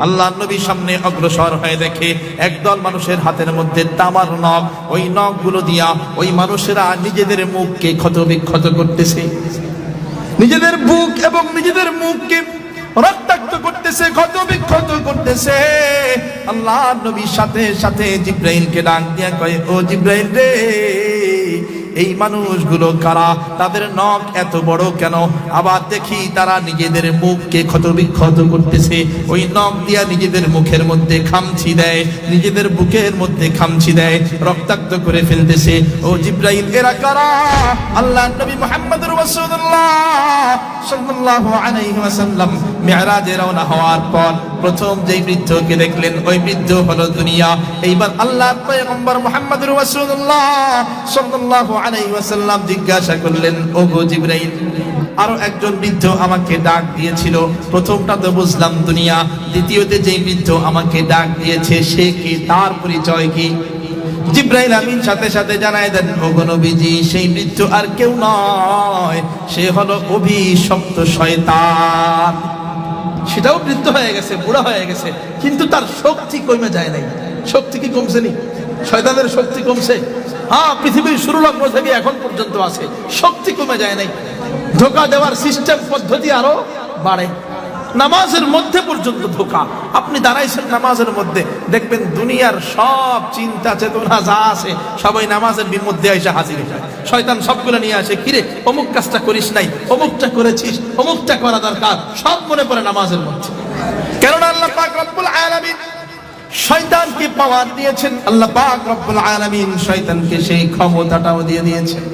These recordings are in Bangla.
আল্লাহ নবী সামনে অগ্রসর হয়ে দেখে একদল মানুষের হাতের মধ্যে তামার নখ, ওই নখগুলো দিয়া ওই মানুষেরা নিজেদের মুখকে ক্ষত বিক্ষত করতেছে। নিজেদের বুক এবং নিজেদের মুখকে রক্তাক্ত করতেছে ক্ষত বিক্ষত করতেছে। আল্লাহ নবীর সাথে সাথে জিব্রাইলকে ডাক দিয়া কয়, ও জিব্রাইল রে এই মানুষগুলো কারা? তাদের নখ এত বড় কেন? আবার দেখি তারা নিজেদের মুখকে ক্ষত বিক্ষত করতেছে। ওই নখ দিয়া নিজেদের মুখের মধ্যে খামছি দেয়, নিজেদের বুকের মধ্যে খামছি দেয়, রক্তাক্ত করে ফেলতেছে। ও জিব্রাইল, এরা কারা? আল্লাহ নবী মুহাম্মদ পর প্রথম যেই বৃদ্ধকে দেখলেন, ওই বৃদ্ধ হলো দুনিয়া। এইবার আল্লাহ পয়গম্বর মুহাম্মদ আলাইহি ওয়াসাল্লাম জিজ্ঞাসা করলেন ও গো জিবরাইল, আরও একজন বৃদ্ধ আমাকে ডাক দিয়েছিল। প্রথমটা তো বুঝলাম দুনিয়া, দ্বিতীয়তে যেই বৃদ্ধ আমাকে ডাক দিয়েছে, সে কি তার পরিচয় কি? জিব্রাইল আমিন সাথে সাথে জানায় দেন, ওগো নবীজি, সেই বৃদ্ধ আর কেউ নয়, সে হলো অভিশপ্ত শয়তান। সেটাও বৃদ্ধ হয়ে গেছে, বুড়া হয়ে গেছে, কিন্তু তার শক্তি কমে যায় নাই। শক্তি কি কমছে নি? শয়তানের শক্তি কমছে। হ্যাঁ পৃথিবীর শুরু লগ্ন থেকে এখন পর্যন্ত আছে। শক্তি কমে যায় নাই। ধোকা দেওয়ার সিস্টেম পদ্ধতি আরও বাড়ে। নামাজের মধ্যে পর্যন্ত ধোকা। আপনি দাঁড়াইছেন নামাজের মধ্যে, দেখবেন দুনিয়ার সব চিন্তা চেতনা যা আছে, সবাই নামাজের বিমধ্যে এসে হাজির হয়ে যায়। শয়তান সবগুলো নিয়ে আসে, কিরে, অমুক কাজটা করিস নাই, অমুকটা করেছিস, অমুকটা করা দরকার। সব মনে পড়ে নামাজের মধ্যে। কেননা আল্লাহ পাক রব্বুল আলামিন শয়তানকে পাওয়ার দিয়েছেন আল্লাহ পাক রব্বুল আলামিন, শয়তানকে সেই ক্ষমতাটাও দিয়ে দিয়েছেন।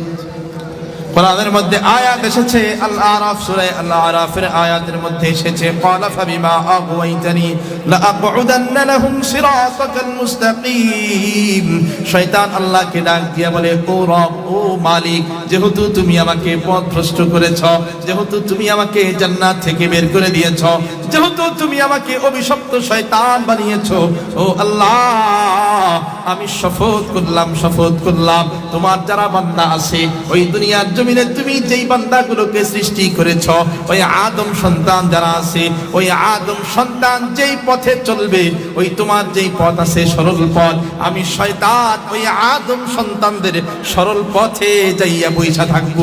কোরআনের মধ্যে আয়াত এসেছে আল আরাফ সূরা আল আরাফের আয়াতের মধ্যে এসেছে, ক্বালা ফাবিমা আগওয়াইতানি লাআকউদান্না লাহুম সিরাতাকাল মুস্তাকিম। শয়তান আল্লাহকে ডাক দিয়ে বলে, ও রব, ও মালিক, যেহেতু তুমি আমাকে পথ ভ্রষ্ট করেছ, যেহেতু তুমি আমাকে জান্নাত থেকে বের করে দিয়েছ যেহেতু তুমি আমাকে অভিশপ্ত শয়তান বানিয়েছ, ও আল্লাহ, আমি শপথ করলাম শপথ করলাম। তোমার যারা বান্দা আছে, ওই দুনিয়ার জমিনে তুমি যেই বান্দাগুলোকে সৃষ্টি করেছ, ওই আদম সন্তান যারা আছে, ওই আদম সন্তান যেই পথে চলবে, ওই তোমার যেই পথ আছে সরল পথ। আমি শয়তান ওই আদম সন্তানদের সরল পথে যাইয়া বইসা থাকব।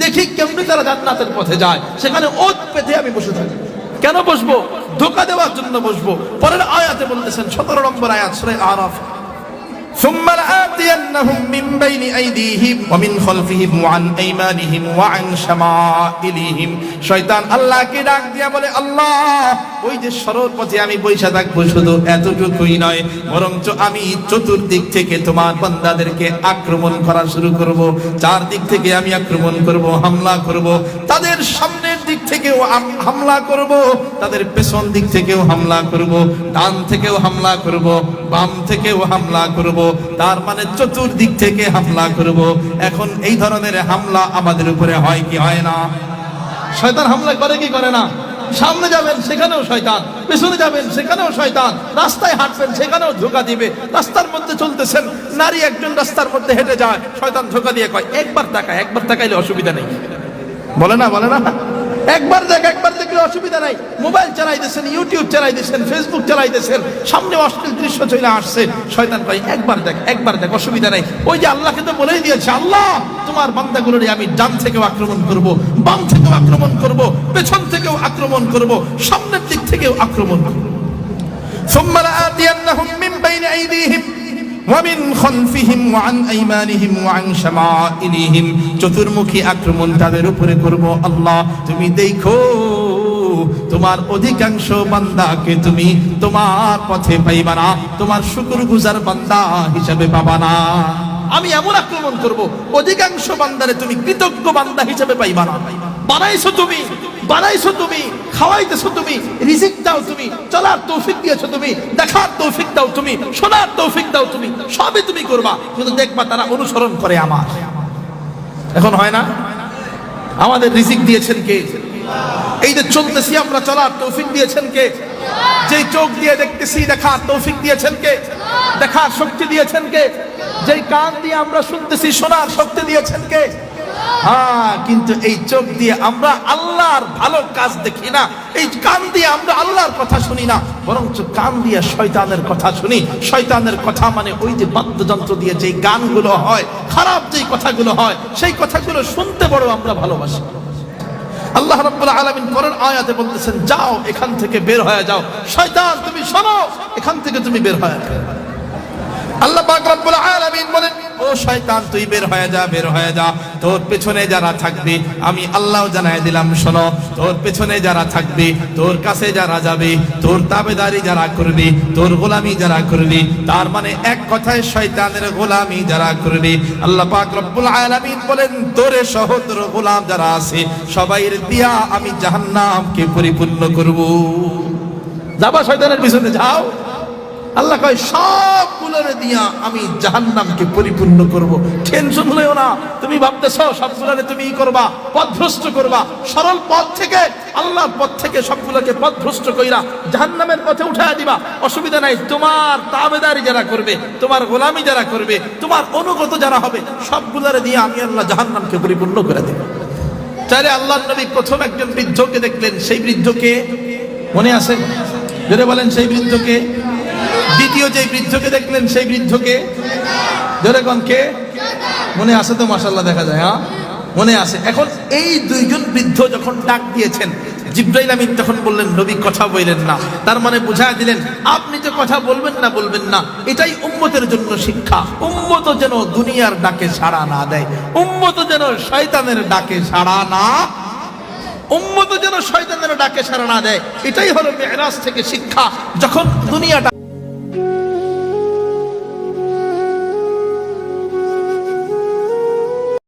দেখি কেমনি তারা জান্নাতের পথে যায়, সেখানে ওত পেতে আমি বসে থাকি কেন বসবো ধোকা দেওয়ার জন্য বসবো পরের আয়াতে বলতেছেন সতেরো নম্বর আয়াত সুরে আরাফ ثم لآتينهم من بين أيديهم ومن خلفهم وعن أيمانهم وعن شمائلهم শয়তান আল্লাহকে ডাক দিয়া বলে আল্লাহ ওই যে সরল পথে আমি বৈশা থাকব শুধু এতটুকুই নয়, বরঞ্চ আমি চতুর্দিক থেকে তোমার বান্দাদেরকে আক্রমণ করা শুরু করব। চারদিক থেকে আমি আক্রমণ করব, হামলা করব। তাদের সামনের দিক থেকেও হামলা করব। তাদের পেছন দিক থেকেও হামলা করব। ডান থেকেও হামলা করব। বাম থেকেও হামলা করব। তার মানে চতুর্দিক থেকে হামলা করব। এখন এই ধরনের হামলা আমাদের উপরে হয় কি হয় না? শয়তান হামলা করে কি করে না? সামনে যাবেন, সেখানেও শয়তান। পেছনে যাবেন, সেখানেও শয়তান। রাস্তায় হাঁটবেন, সেখানেও ধোকা দিবে। রাস্তার মধ্যে চলতেছেন, নারী একজন রাস্তার মধ্যে হেঁটে যায়, শয়তান ধোকা দিয়ে কয়, একবার তাকায়, একবার টাকাইলে অসুবিধা নেই। বলে না বলে না? একবার দেখ একবার দেখলে অসুবিধা নাই মোবাইল চালাইতেছেন ইউটিউব চালাইতেছেন ফেসবুক চালাইতেছেন সামনে অশ্লীল দৃশ্য চলে আসছে শয়তান ভাই একবার দেখ একবার দেখ অসুবিধা নাই ওই যে আল্লাহকে তো বলেই দিয়েছে আল্লাহ তোমার বান্দাগুলোরে আমি ডান থেকেও আক্রমণ করব বাম থেকেও আক্রমণ করব পেছন থেকেও আক্রমণ করব সামনের দিক থেকেও আক্রমণ করব ثم لآتينهم من بين أيديهم ওয়ামিন খলফিহিম ওয়ান আইমানিহিম ওয়ান শামাইলিহিম চতুর্মুখী আক্রমণ তাদের উপরে করব আল্লাহ। তুমি দেখো, তোমার অধিকাংশ বান্দাকে তুমি তোমার পথে পাইবা না। তোমার শুকুর গুজার বান্দা হিসাবে পাবা না। আমি এমন আক্রমণ করব, অধিকাংশ বান্দারে তুমি কৃতজ্ঞ বান্দা হিসাবে পাইবা না। বানাইছো তুমি। বানাইছো তুমি, খাওয়াইতেছো তুমি, রিজিক দাও তুমি, চলার তৌফিক দিয়েছ তুমি, দেখার তৌফিক দাও তুমি, শোনার তৌফিক দাও তুমি, সবই তুমি করবা, কিন্তু দেখবা তারা অনুসরণ করে আমার। এখন হয় না? আমাদের রিজিক দিয়েছেন কে? এই যে চলতেছি আমরা, চলার তৌফিক দিয়েছেন কে? যেই চোখ দিয়ে দেখতেছি, দেখার তৌফিক দিয়েছেন কে? দেখার শক্তি দিয়েছেন কে? যেই কান দিয়ে আমরা শুনতেছি, শোনার শক্তি দিয়েছেন কে? হ্যাঁ কিন্তু এই চোখ দিয়ে আমরা আল্লাহর ভালো কাজ দেখি না। এই কান দিয়ে আমরা আল্লাহর কথা শুনি না, বরঞ্চ কান দিয়ে শয়তানের কথা শুনি। শয়তানের কথা মানে ওই যে বাদ্যযন্ত্র দিয়ে যে গানগুলো হয়, খারাপ যেই কথাগুলো হয়, সেই কথাগুলো শুনতে বড় আমরা ভালোবাসি। আল্লাহ রাব্বুল আলামিন পরের আয়াতে বলতেছেন, যাও এখান থেকে বের হয়ে যাও। শয়তান, তুমি শোনো, এখান থেকে তুমি বের হয়ে যাও। আল্লাহ পাক রব্বুল আলামিন বলেন, ও শয়তান, তুই বের হয়ে যা, বের হয়ে যা। তোর পেছনে যারা থাকবে, আমি আল্লাহ জানাই দিলাম, শোনো। তোর পেছনে যারা থাকবে, তোর কাছে যারা যাবে, তোর তাবেদারি যারা করবে, তোর গোলামি যারা করবে, তার মানে এক কথায় শয়তানের গোলামি যারা করবে। আল্লাহ পাক রব্বুল আলামিন বলেন, তোরে সহ গোলাম যারা আছে, সবাইয়ের দিয়া আমি জাহান্নামকে পরিপূর্ণ করব। যাবা শয়তানের পিছনে, যাও। আল্লাহ কয় সবগুলোর দিয়া আমি জাহান্নামকে পরিপূর্ণ করব। টেনশন হলেও না। তুমি ভাবতেছ সবগুলোরে তুমি ই করবা, পথভ্রষ্ট করবা। সরল পথ থেকে, আল্লাহর পথ থেকে সবগুলোকে পথভ্রষ্ট কইরা জাহান্নামের পথে উঠায় দিবা। অসুবিধা নাই, তোমার তাবেদারি যারা করবে, তোমার গোলামি যারা করবে, তোমার অনুগত যারা হবে, সবগুলোরে দিয়ে আমি আল্লাহ জাহান্নামকে পরিপূর্ণ করে দেব। চাইলে আল্লাহ নবী প্রথম একজন বৃদ্ধকে দেখলেন। সেই বৃদ্ধকে মনে আছে? বলেন, সেই বৃদ্ধকে দ্বিতীয় যে বৃদ্ধকে দেখলেন, সেই বৃদ্ধকে? জোরেগণ কে? মনে আছে তো মাসাল্লাহ দেখা যায় হ্যাঁ? মনে আছে। এখন এই দুইজন বৃদ্ধ যখন ডাক দিয়েছেন, জিব্রাইল তখন বললেন, নবী, কথা বললেন না। তার মানে বুঝায় দিলেন, আপনি কথা বলবেন না বলবেন না। এটাই উম্মতের জন্য শিক্ষা। উম্মত যেন দুনিয়ার ডাকে সাড়া না দেয়। উম্মত যেন শয়তানের ডাকে সাড়া না উম্মত যেন শয়তানের ডাকে সাড়া না দেয়। এটাই হলো মেহরাজ থেকে শিক্ষা। যখন দুনিয়াটা